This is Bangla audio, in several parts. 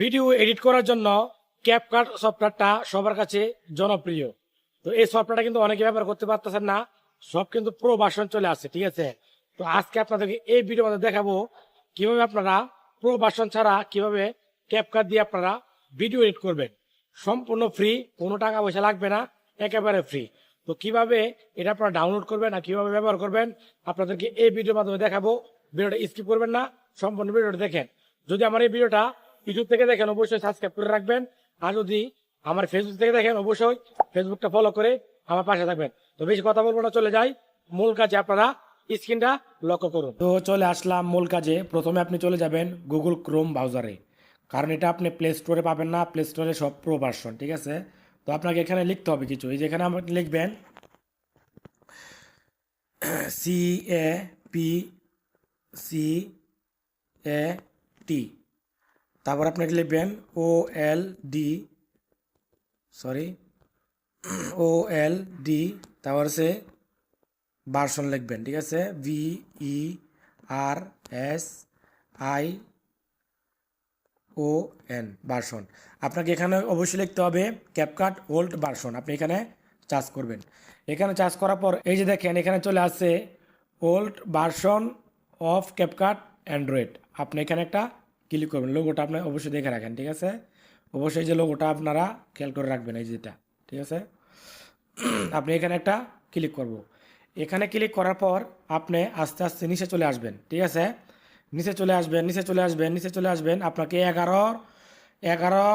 ভিডিও এডিট করার জন্য ক্যাপকাট সফটওয়্যারটা সবার কাছে জনপ্রিয়। তো এই সফটওয়্যারটা কিন্তু অনেকে ব্যবহার করতে পারতেছেন না, সব কিন্তু প্রো ভার্সন চলে আসছে ঠিক আছে? তো আজকে আপনাদেরকে এই ভিডিও মধ্যে দেখাবো কীভাবে আপনারা প্রো ভার্সন ছাড়া কীভাবে ক্যাপকাট দিয়ে আপনারা ভিডিও এডিট করবেন। সম্পূর্ণ ফ্রি কোনো টাকা পয়সা লাগবে না, একেবারে ফ্রি তো কীভাবে এটা আপনারা ডাউনলোড করবেন আর কীভাবে ব্যবহার করবেন, আপনাদেরকে এই ভিডিওর মাধ্যমে দেখাবো। ভিডিওটা স্কিপ করবেন না, সম্পূর্ণ ভিডিওটা দেখেন। যদি আমার এই ভিডিওটা ইউটিউব থেকে দেখেন অবশ্যই সাবস্ক্রাইব করে রাখবেন। আর যদি আমার ফেসবুক থেকে দেখেন, অবশ্যই ফেসবুকটা ফলো করে আমার পাশে থাকবেন। তো বেশি কথা বলব না, চলে যাই। মূল কাজে আপনারা স্ক্রিনটা লক্ষ্য করুন। তো চলে আসলাম মূল কাজে। প্রথমে আপনি চলে যাবেন গুগল ক্রোম ব্রাউজারে কারণ এটা আপনি প্লে স্টোরে পাবেন না প্লে স্টোরে সব প্রো ভার্সন ঠিক আছে? তো আপনাকে এখানে লিখতে হবে কিছু। এই যেখানে আপনি লিখবেন C A P C A T তারপর আপনাকে লিখবেন O L D, sorry, O L D, তারপর সে ভার্সন লিখবেন, ঠিক আছে? V E R S I O N version. আপনাকে এখানে অবশ্যই লিখতে হবে ক্যাপকাট ওল্ড ভার্সন, আপনি এখানে চার্জ করবেন। এখানে চার্জ করার পর এই যে দেখেন, এখানে চলে আসছে old version of CapCut Android আপনি এখানে একটা ক্লিক করবেন। লোগোটা আপনি অবশ্যই দেখে রাখেন, ঠিক আছে? অবশ্যই যে লোগোটা আপনারা খেয়াল করে রাখবেন, এই যেটা ঠিক আছে? আপনি এখানে একটা ক্লিক করব। এখানে ক্লিক করার পর আপনি আস্তে আস্তে নিচে চলে আসবেন, ঠিক আছে? নিচে চলে আসবেন, নিচে চলে আসবেন, নিচে চলে আসবেন। আপনাকে এগারো এগারো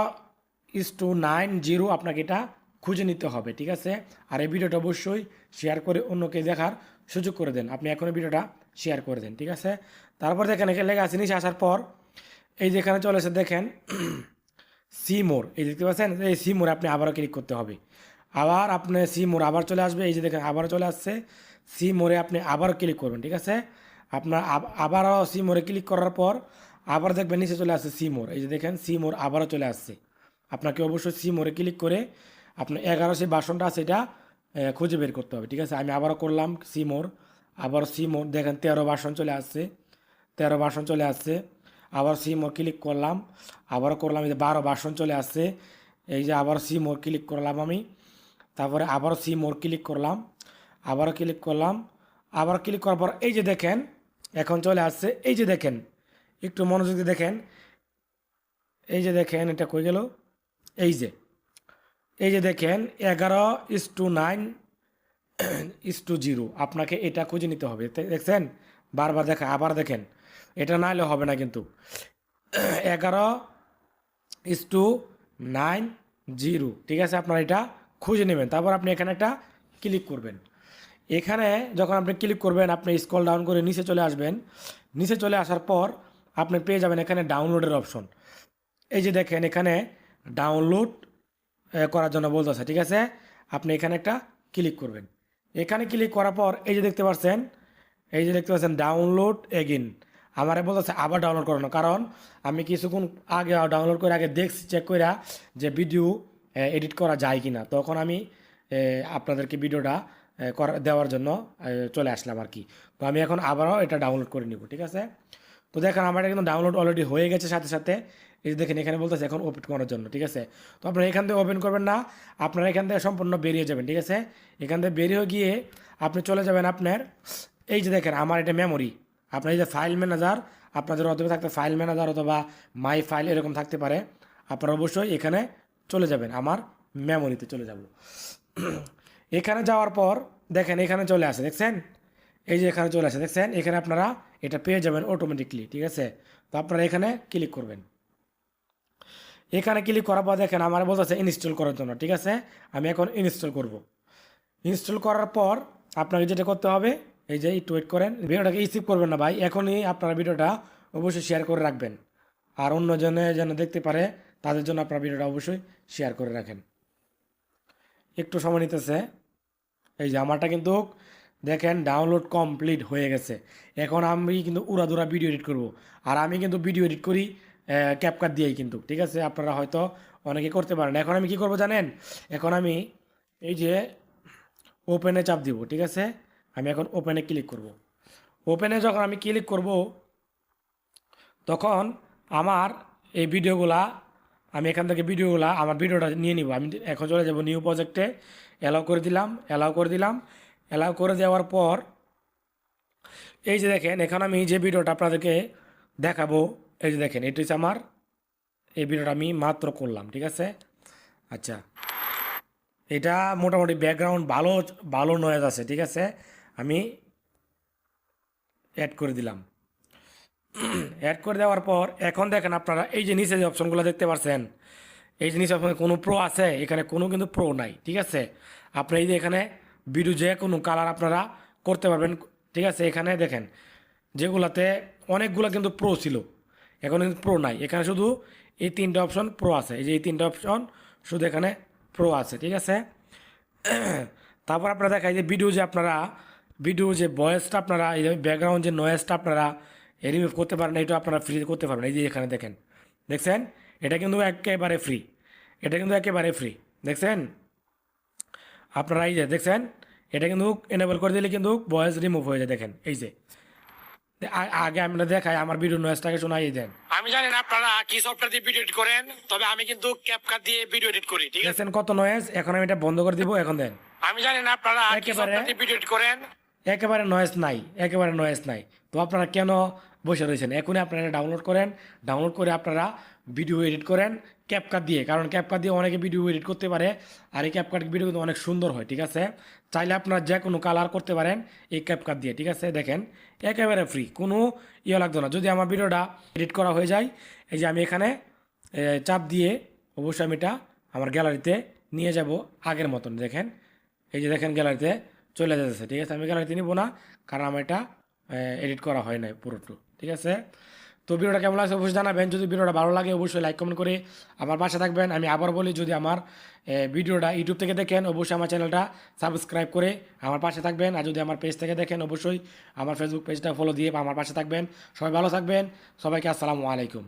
ইস টু নাইন জিরো আপনাকে এটা খুঁজে নিতে হবে, ঠিক আছে? আর এই ভিডিওটা অবশ্যই শেয়ার করে অন্যকে দেখার সুযোগ করে দেন। আপনি এখন ভিডিওটা শেয়ার করে দেন, ঠিক আছে? তারপর দেখেন এখানে লেগে আছে, নিচে আসার পর এই যেখানে চলে এসে দেখেন সি মোর এই দেখতে পাচ্ছেন? এই সি মোড়ে আপনি আবারও ক্লিক করতে হবে। আবার আপনি সি মোড় আবার চলে আসবে, এই যে দেখেন আবার চলে আসছে। সি মোড়ে আপনি আবার ক্লিক করবেন, ঠিক আছে? আপনার আব- আবারও সি মোড়ে ক্লিক করার পর আবার দেখবেন নিচে চলে আসছে সি মোড় এই যে দেখেন সি মোড় আবারও চলে আসছে। আপনাকে অবশ্যই সি মোড়ে ক্লিক করে আপনার এগারো সেই বাসনটা আছে এটা খুঁজে বের করতে হবে, ঠিক আছে? আমি আবারও করলাম সি মোড় আবার সি মোড় দেখেন তেরো বাসন চলে আসছে, তেরো বাসন চলে আসছে। আবার সি মোর ক্লিক করলাম। আবারও করলাম, এই যে বারো বাসন চলে আসছে। এই যে আবার সি মোর ক্লিক করলাম আমি। তারপরে আবারও সি মোর ক্লিক করলাম। আবারও ক্লিক করলাম। আবার ক্লিক করার পর এই যে দেখেন, এখন চলে আসছে। এই যে দেখেন, একটু মনোযোগ দিয়ে দেখেন। এই যে দেখেন, এটা কই গেল? এই যে এই যে দেখেন, এগারো is two nine is two zero আপনাকে এটা খুঁজে নিতে হবে। দেখছেন? বারবার দেখা আবার দেখেন। এটা না হলে হবে না কিন্তু। এগারো ইস টু নাইন জিরো ঠিক আছে? আপনারা এটা খুঁজে নেবেন। তারপর আপনি এখানে একটা ক্লিক করবেন। এখানে যখন আপনি ক্লিক করবেন, আপনি স্কল ডাউন করে নিচে চলে আসবেন। নিচে চলে আসার পর আপনি পেয়ে যাবেন এখানে ডাউনলোডের অপশন এই যে দেখেন, এখানে ডাউনলোড করার জন্য বলতেছে, ঠিক আছে? আপনি এখানে একটা ক্লিক করবেন। এখানে ক্লিক করার পর এই যে দেখতে পাচ্ছেন, এই যে দেখতে পাচ্ছেন ডাউনলোড এগিন আমারে বলতেছে আবার ডাউনলোড করানো কারণ আমি কিছুক্ষণ আগে ডাউনলোড করে আগে দেখছি চেক করে যে ভিডিও এডিট করা যায় কি না তখন আমি আপনাদেরকে ভিডিওটা করা, দেওয়ার জন্য চলে আসলাম আর কি। তো আমি এখন আবারও এটা ডাউনলোড করে নিব, ঠিক আছে? তো দেখেন, আমার এটা কিন্তু ডাউনলোড অলরেডি হয়ে গেছে সাথে সাথে। এই যে দেখেন, এখানে বলতেছে এখন ওপেন করার জন্য, ঠিক আছে? তো আপনারা এখান থেকে ওপেন করবেন না, আপনারা এখান থেকে সম্পূর্ণ বেরিয়ে যাবেন, ঠিক আছে? এখান থেকে বেরিয়ে গিয়ে আপনি চলে যাবেন আপনার, এই যে দেখেন, আমার এটা মেমোরি আপনার যে ফাইল ম্যানেজার আপনাদের অথবা থাকতে ফাইল ম্যানেজার অথবা মাই ফাইল এরকম থাকতে পারে। আপনারা অবশ্যই এখানে চলে যাবেন, আমার মেমোরিতে চলে যাব। এখানে যাওয়ার পর দেখেন, এখানে চলে আসে, দেখছেন? এই যে এখানে চলে আসে, দেখছেন? এখানে আপনারা এটা পেয়ে যাবেন অটোমেটিকলি ঠিক আছে? তো আপনারা এখানে ক্লিক করবেন। এখানে ক্লিক করার পর দেখেন, আমার বলতেছে ইনস্টল করার জন্য, ঠিক আছে? আমি এখন ইনস্টল করব। ইনস্টল করার পর আপনাকে যেটা করতে হবে এই যে একটু ওয়েট করেন। ভিডিওটাকে স্কিপ করবেন না ভাই, এখনই আপনারা ভিডিওটা অবশ্যই শেয়ার করে রাখবেন। আর অন্যজনে যেন দেখতে পারে, তাদের জন্য আপনার ভিডিওটা অবশ্যই শেয়ার করে রাখেন। একটু সময় নিতেছে। এই যে আমারটা কিন্তু দেখেন ডাউনলোড কমপ্লিট হয়ে গেছে। এখন আমি কিন্তু উড়াদুরা ভিডিও এডিট করব। আর আমি কিন্তু ভিডিও এডিট করি ক্যাপকাট দিয়েই কিন্তু। ঠিক আছে? আপনারা হয়তো অনেকে করতে পারেন। এখন আমি কি করব জানেন? এখন আমি এই যে ওপেনে চাপ দিব। ঠিক আছে? আমি এখন ওপেনে ক্লিক করব। ওপেনে যখন আমি ক্লিক করব, তখন আমার এই ভিডিওগুলা আমি এখান থেকে ভিডিওগুলা আমার ভিডিওটা নিয়ে নিব। আমি এখন চলে যাব নিউ প্রজেক্টে অ্যালাউ করে দিলাম অ্যালাউ করে দিলাম। অ্যালাউ করে দেওয়ার পর, এই যে দেখেন, এখন আমি যে ভিডিওটা আপনাদেরকে দেখাবো, এই যে দেখেন, এটি হচ্ছে আমার, এই ভিডিওটা আমি মাত্র করলাম, ঠিক আছে? আচ্ছা। এটা মোটামুটি ব্যাকগ্রাউন্ড ভালো ভালো নয়েজ আছে, ঠিক আছে? আমি অ্যাড করে দিলাম। অ্যাড করে দেওয়ার পর, এখন দেখেন আপনারা এই যে নিচে যে অপশনগুলো দেখতে পাচ্ছেন এই নিচে অপশনে কোনো প্রো আছে, এখানে কোনো কিন্তু প্রো নাই, ঠিক আছে? আপনি এই যে এখানে ভিডিও যে কোনো কালার আপনারা করতে পারবেন, ঠিক আছে? এখানে দেখেন, যেগুলাতে অনেকগুলো কিন্তু প্রো ছিল, এখন কিন্তু প্রো নাই। এখানে শুধু এই তিনটা অপশন প্রো আছে, এই যে এই তিনটা অপশন শুধু এখানে প্রো আছে, ঠিক আছে? তারপর আপনারা দেখায় যে ভিডিও যে আপনারা ভিডিও যে ভয়েসটা আপনারা এই যে ব্যাকগ্রাউন্ড যে নয়েজটা আপনারা রিমুভ করতে পারেন এটা আপনারা ফ্রি করতে পারবেন। এই যে এখানে দেখেন দেখছেন? এটা কিন্তু একেবারে ফ্রি এটা কিন্তু একেবারে ফ্রি দেখছেন? আপনারা এই যে দেখছেন? এটা কিন্তু এনেবল করে দিলে কিন্তু ভয়েস রিমুভ হয়ে যায় দেখেন। এই যে। আগে আমরা দেখাই আমার ভিডিও নয়েজটাকে শোনাই দেন। আমি জানি না আপনারা কি সফটওয়্যার দিয়ে ভিডিও এডিট করেন তবে আমি কিন্তু ক্যাপকাট দিয়ে ভিডিও এডিট করি ঠিক আছে? কত নয়েজ এখন আমি এটা বন্ধ করে দিব এখন দেন। আমি জানি না আপনারা কি সফটওয়্যার দিয়ে ভিডিও এডিট করেন একেবারে নয়েজ নাই, একেবারে নয়েজ নাই। তো আপনারা কেন বসে রয়েছেন? এখনই আপনারা ডাউনলোড করেন ডাউনলোড করে আপনারা ভিডিও এডিট করেন ক্যাপকাট দিয়ে। কারণ ক্যাপকাট দিয়ে অনেকে ভিডিও এডিট করতে পারে, আর এই ক্যাপকাট ভিডিও কিন্তু অনেক সুন্দর হয়, ঠিক আছে? চাইলে আপনারা যে কোনো কালার করতে পারেন এই ক্যাপকাট দিয়ে, ঠিক আছে? দেখেন, একেবারে ফ্রি কোনো ইয়ে লাগতো না। যদি আমার ভিডিওটা এডিট করা হয়ে যায়, এই যে আমি এখানে চাপ দিয়ে অবশ্যই আমি এটা আমার গ্যালারিতে নিয়ে যাব আগের মতন, দেখেন? এই যে দেখেন গ্যালারিতে চলে যাচ্ছে, ঠিক আছে? আমি গ্যালারিতে নিব না, কারণ আমার এটা এডিট করা হয় নাই পুরোটু ঠিক আছে? তো ভিডিওটা কেমন লাগছে অবশ্যই জানাবেন। যদি ভিডিওটা ভালো লাগে, অবশ্যই লাইক কমেন্ট করে আমার পাশে থাকবেন। আমি আবার বলি, যদি আমার ভিডিওটা ইউটিউব থেকে দেখেন, অবশ্যই আমার চ্যানেলটা সাবস্ক্রাইব করে আমার পাশে থাকবেন। আর যদি আমার পেজ থেকে দেখেন, অবশ্যই আমার ফেসবুক পেজটা ফলো দিয়ে আমার পাশে থাকবেন। সবাই ভালো থাকবেন। সবাইকে আসসালামু আলাইকুম।